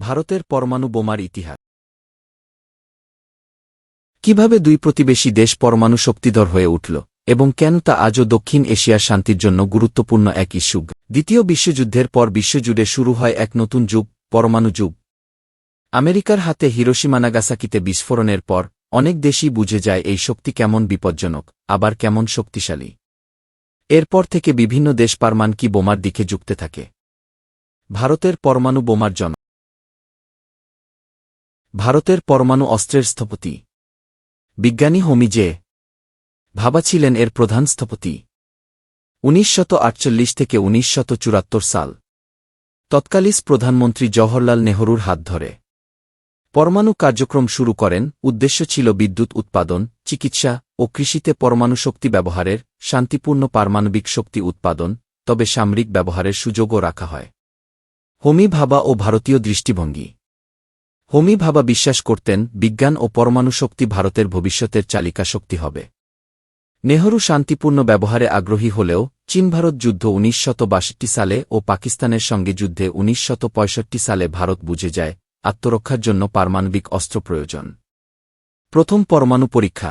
ভারতের পরমাণু বোমার ইতিহাস। কীভাবে দুই প্রতিবেশী দেশ পরমাণু শক্তিধর হয়ে উঠল, এবং কেন তা আজও দক্ষিণ এশিয়ার শান্তির জন্য গুরুত্বপূর্ণ এক ইস্যু দ্বিতীয় বিশ্বযুদ্ধের পর বিশ্বজুড়ে শুরু হয় এক নতুন যুগ, পরমাণু যুগ। আমেরিকার হাতে হিরোশিমা নাগাসাকিতে বিস্ফোরণের পর, অনেক দেশই বুঝে যায় এই শক্তি কেমন বিপজ্জনক, আবার কেমন শক্তিশালী। এরপর থেকে বিভিন্ন দেশ পারমাণকি বোমার দিকে যুক্তে থাকে। ভারতের পরমাণু বোমার জন ভারতের পরমাণু অস্ত্রের স্থপতি। বিজ্ঞানী হোমি জে ভাবা ছিলেন এর প্রধান স্থপতি। উনিশ থেকে উনিশ সাল। তৎকালীস প্রধানমন্ত্রী জওহরলাল নেহরুর হাত ধরে। পরমাণু কার্যক্রম শুরু করেন, উদ্দেশ্য ছিল বিদ্যুৎ উৎপাদন, চিকিৎসা ও কৃষিতে পরমাণু শক্তি ব্যবহারের, শান্তিপূর্ণ পারমাণবিক শক্তি উৎপাদন, তবে সামরিক ব্যবহারের সুযোগও রাখা হয়। হোমি ভাবা ও ভারতীয় দৃষ্টিভঙ্গি হোমি ভাবা বিশ্বাস করতেন, বিজ্ঞান ও পরমাণু শক্তি ভারতের ভবিষ্যতের চালিকা শক্তি হবে। নেহরু শান্তিপূর্ণ ব্যবহারে আগ্রহী হলেও, চীন ভারত যুদ্ধ উনিশ সালে ও পাকিস্তানের সঙ্গে যুদ্ধে উনিশ সালে ভারত বুঝে যায়, আত্মরক্ষার জন্য পারমাণবিক অস্ত্র প্রয়োজন। প্রথম পরমাণু পরীক্ষা।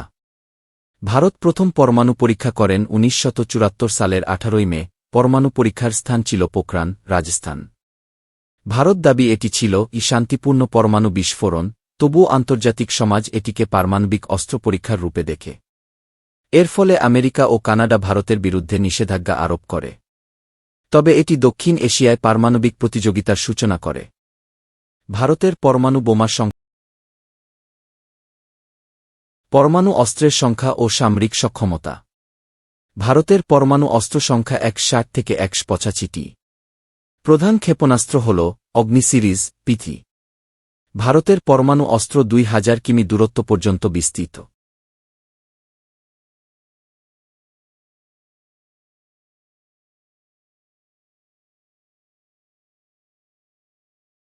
ভারত প্রথম পরমাণু পরীক্ষা করেন উনিশ সালের আঠারোই মে, পরমাণু পরীক্ষার স্থান ছিল পোখরান, রাজস্থান। ভারত দাবি এটি ছিল ই শান্তিপূর্ণ পরমাণু বিস্ফোরণ, তবুও আন্তর্জাতিক সমাজ এটিকে পারমাণবিক অস্ত্র পরীক্ষার রূপে দেখে। এর ফলে আমেরিকা ও কানাডা ভারতের বিরুদ্ধে নিষেধাজ্ঞা আরোপ করে। তবে এটি দক্ষিণ এশিয়ায় পারমাণবিক প্রতিযোগিতার সূচনা করে। ভারতের পরমাণু বোমার সংখ্যা পরমাণু অস্ত্রের সংখ্যা ও সামরিক সক্ষমতা। ভারতের পরমাণু অস্ত্র সংখ্যা এক থেকে একশ পঁচাশিটি। প্রধান ক্ষেপণাস্ত্র হল অগ্নি সিরিজ পিথি। ভারতের পরমাণু অস্ত্র দুই হাজার কিমি দূরত্ব পর্যন্ত বিস্তৃত।